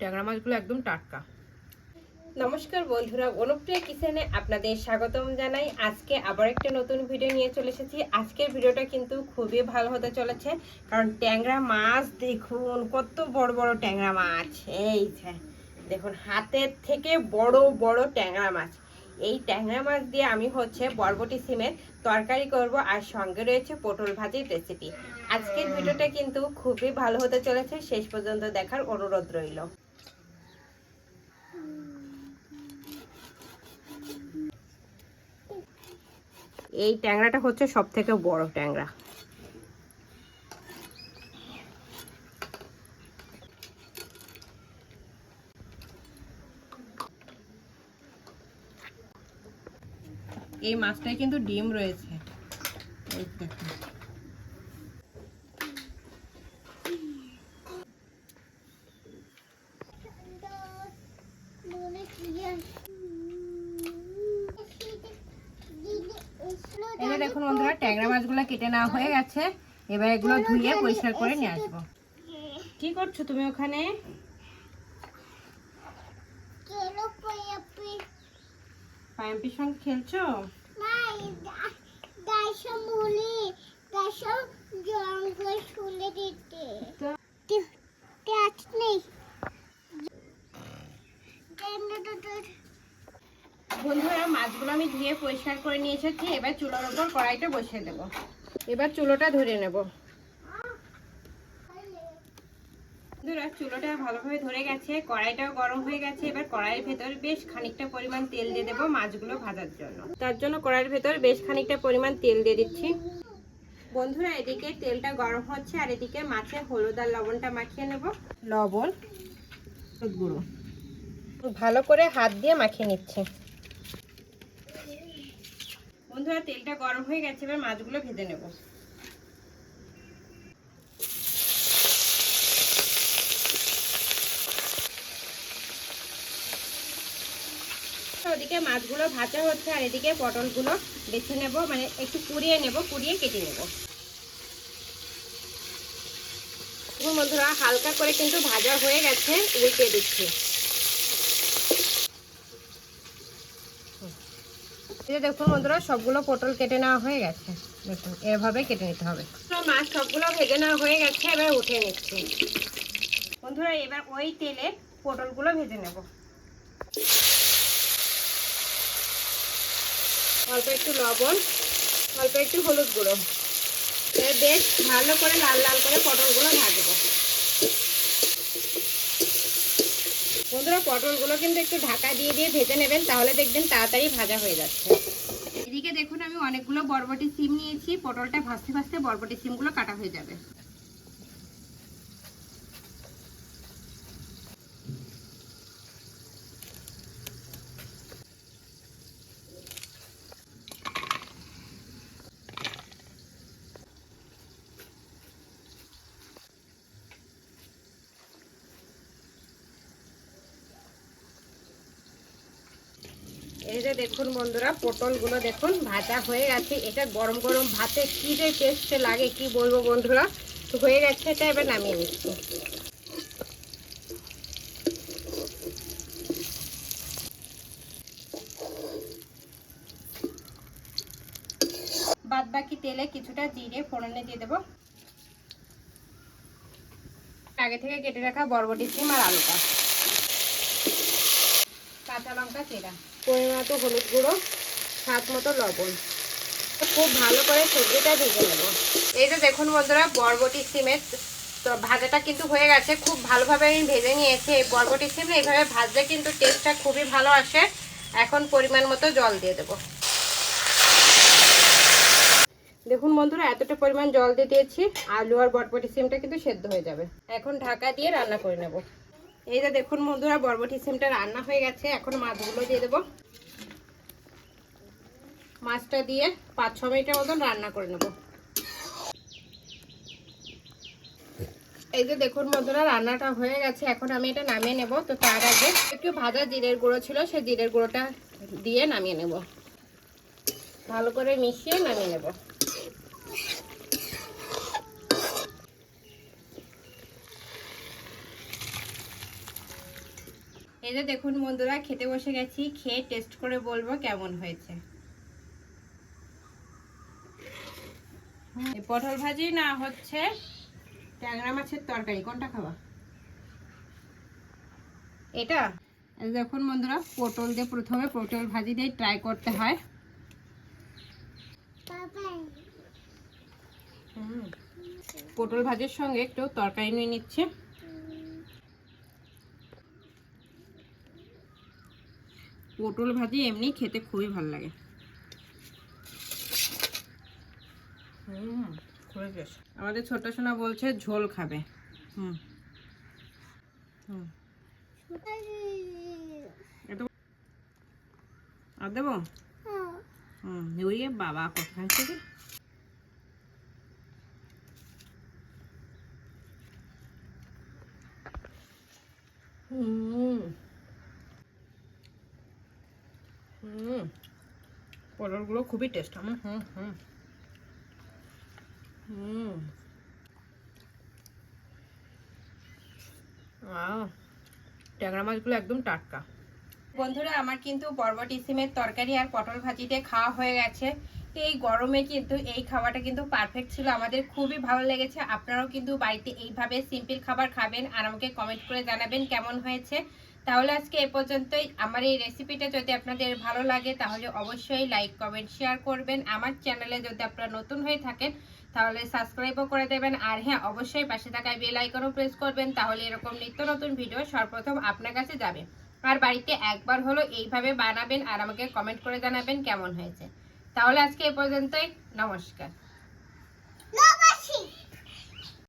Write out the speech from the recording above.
ট্যাংরা মাছগুলো একদম টাটকা। নমস্কার বন্ধুরা, অনুপ্রিয়া কিচেনে আপনাদের স্বাগতম জানাই। আজকে আবার একটা নতুন ভিডিও নিয়ে চলে এসেছি। আজকের ভিডিওটা কিন্তু খুবই ভালো হতে চলেছে, কারণ ট্যাংরা মাছ, দেখুন কত বড় বড় ট্যাংরা মাছ। এই দেখুন, হাতের থেকে বড় বড় ট্যাংরা মাছ। এই ট্যাংরা মাছ দিয়ে আমি হচ্ছে বরবটি সিমের তরকারি করব আর সঙ্গে রয়েছে পটল ভাজির রেসিপি আজকের ভিডিওটা কিন্তু খুবই ভালো হতে চলেছে। শেষ পর্যন্ত দেখার অনুরোধ রইল। এই ট্যাংরাটা হচ্ছে সব থেকে বড় ট্যাংরা। এই মাছটায় কিন্তু ডিম রয়েছে। দেখুন যে দেখুন বন্ধুরা ট্যাংরা মাছগুলো কেটে নেওয়া হয়ে গেছে। এবার এগুলো ধুয়ে পরিষ্কার করে নিয়ে আসব। কি করছ তুমি ওখানে? পাম্পির সঙ্গে খেলছো? বন্ধুরা, মাছগুলো আমি ধুয়ে পরিষ্কার করে নিয়ে এসেছি এবার চুলোর ওপর কড়াইটা বসিয়ে দেবো। এবার চুলোটা ধরে নেব। বন্ধুরা, চুলোটা ভালোভাবে ধরে গেছে, কড়াইটাও গরম হয়ে গেছে, এবার কড়াইয়ের ভেতর বেশ খানিকটা পরিমাণ তেল দিয়ে দেবো মাছগুলো ভাজার জন্য। তার জন্য কড়াইয়ের ভেতর বেশ খানিকটা পরিমাণ তেল দিয়ে দিচ্ছি। বন্ধুরা, এদিকে তেলটা গরম হচ্ছে, আর এদিকে মাছের হলুদ আর লবণটা মাখিয়ে নেব। লবণ গুঁড়ো। ভালো করে হাত দিয়ে মাখিয়ে নিচ্ছে। বন্ধুরা, তেলটা গরম হয়ে গেছে, এবার মাছগুলো ভেজে নেব। ওদিকে মাছগুলো ভাজা হচ্ছে, আর এদিকে পটলগুলো বেছে নেব মানে একটু কুড়িয়ে নেব, কুড়িয়ে কেটে নেব। বন্ধুরা, হালকা করে কিন্তু ভাজা হয়ে গেছে, উল্টে দিচ্ছি। যে দেখুন বন্ধুরা, সবগুলো পটল কেটে নেওয়া হয়ে গেছে। দেখুন, এভাবে কেটে নিতে হবে। মাছ সবগুলো ভেজে নেওয়া হয়ে গেছে, এবার উঠে নিচ্ছি। বন্ধুরা, এবার ওই তেলে পটলগুলো ভেজে নেব। অল্প একটু লবণ, অল্প একটু হলুদ গুঁড়ো। বেশ ভালো করে লাল লাল করে পটলগুলো ভাজবো। বন্ধুরা পটলগুলো কিন্তু একটু ঢাকা দিয়ে দিয়ে ভেজে নেবেন, তাহলে দেখবেন তাড়াতাড়ি ভাজা হয়ে যাচ্ছে। এদিকে দেখুন আমি অনেকগুলো বরবটি সিম নিয়েছি, পটলটা ভাজতে ভাজতে বরবটি সিমগুলো কাটা হয়ে যাবে। যে দেখুন বন্ধুরা, পটলগুলো দেখুন ভাজা হয়ে গেছে। এটা গরম গরম ভাতে কি যে টেস্ট লাগে, কি বলব বন্ধুরা? তো হয়ে গেছে, এটা এবার নামিয়ে নিচ্ছি। বাদ বাকি তেলে কিছুটা জিরে, ফোড়নে দিয়ে দেবো। আগে থেকে কেটে রাখা বরবটি সিম আর আলুটা। কাঁচা লঙ্কা, চেরা। পরিমাণ হলুদ গুঁড়ো, স্বাদ মতো লবণ। খুব ভালো করে সবজিটা ভেজে নেব। এই যে দেখুন বন্ধুরা, বরবটি সিমের, তো ভাজাটা কিন্তু হয়ে গেছে। খুব ভালোভাবে আমি ভেজে নিয়েছি এই বরবটি সিম। এইভাবে ভাজলে কিন্তু টেস্টটা খুবই ভালো আসে। এখন পরিমাণ মতো জল দিয়ে দেবো। দেখুন বন্ধুরা, এতটা পরিমাণ জল দিয়ে দিয়েছি। আলু আর বরবটি সিমটা কিন্তু সেদ্ধ হয়ে যাবে। এখন ঢাকা দিয়ে রান্না করে নেব। এই যে দেখুন বন্ধুরা, বরবটি সিমটা রান্না হয়ে গেছে। এখন মাছগুলো দিয়ে দেবো। মাছটা দিয়ে পাঁচ, ছ মিনিটের মতন রান্না করে নেব। এই যে দেখুন বন্ধুরা, রান্নাটা হয়ে গেছে। এখন আমি এটা নামিয়ে নেব। তো তার আগে একটু ভাজা জিরের গুঁড়ো ছিল, সেই জিরের গুঁড়োটা দিয়ে নামিয়ে নেব। ভালো করে মিশিয়ে নামিয়ে নেব। এই যে দেখুন বন্ধুরা খেতে বসে গেছি খেয়ে টেস্ট করে বলব কেমন হয়েছে। পটল ভাজি না হচ্ছে ট্যাংরা মাছের তরকারি কোনটা খাওয়া এটা? দেখুন বন্ধুরা পটল দিয়ে প্রথমে পটল ভাজি দিয়ে ট্রাই করতে হয়। পটল ভাজির সঙ্গে একটু তরকারি নিয়ে নিচ্ছে। পটল ভাজি এমনি খেতে খুবই ভালো লাগে। হুম আমাদের ছোট সোনা বলছে ঝোল খাবে। হুম। হুম। আর দেবো? হুম ওই বাবা কোথায় থেকে? হুম। হুম। পটলগুলো খুবই টেস্ট আমার হুম হুম। হুম। ট্যাংরা মাছগুলো একদম টাটকা। বন্ধুরা, আমার কিন্তু বরবটি সিমের তরকারি আর পটল ভাজিতে খাওয়া হয়ে গেছে। তো এই গরমে কিন্তু এই খাওয়াটা কিন্তু পারফেক্ট ছিল। আমাদের খুবই ভালো লেগেছে। আপনারাও কিন্তু বাড়িতে এইভাবে সিম্পল খাবার খাবেন আর আমাকে কমেন্ট করে জানাবেন কেমন হয়েছে। তাহলে আজকে এ পর্যন্তই। আমার এই রেসিপিটা যদি আপনাদের ভালো লাগে, তাহলে অবশ্যই লাইক কমেন্ট শেয়ার করবেন। আমার চ্যানেলে যদি আপনারা নতুন হয়ে থাকেন, তাহলে সাবস্ক্রাইবও করে দেবেন। আর হ্যাঁ অবশ্যই পাশে থাকা বেল আইকনও প্রেস করবেন। তাহলে এরকম নিত্য নতুন ভিডিও সর্বপ্রথম আপনার কাছে যাবে। আর বাড়িতে একবার হলো এইভাবে বানাবেন আর আমাকে কমেন্ট করে জানাবেন কেমন হয়েছে। তাহলে আজকে এ পর্যন্তই। নমস্কার।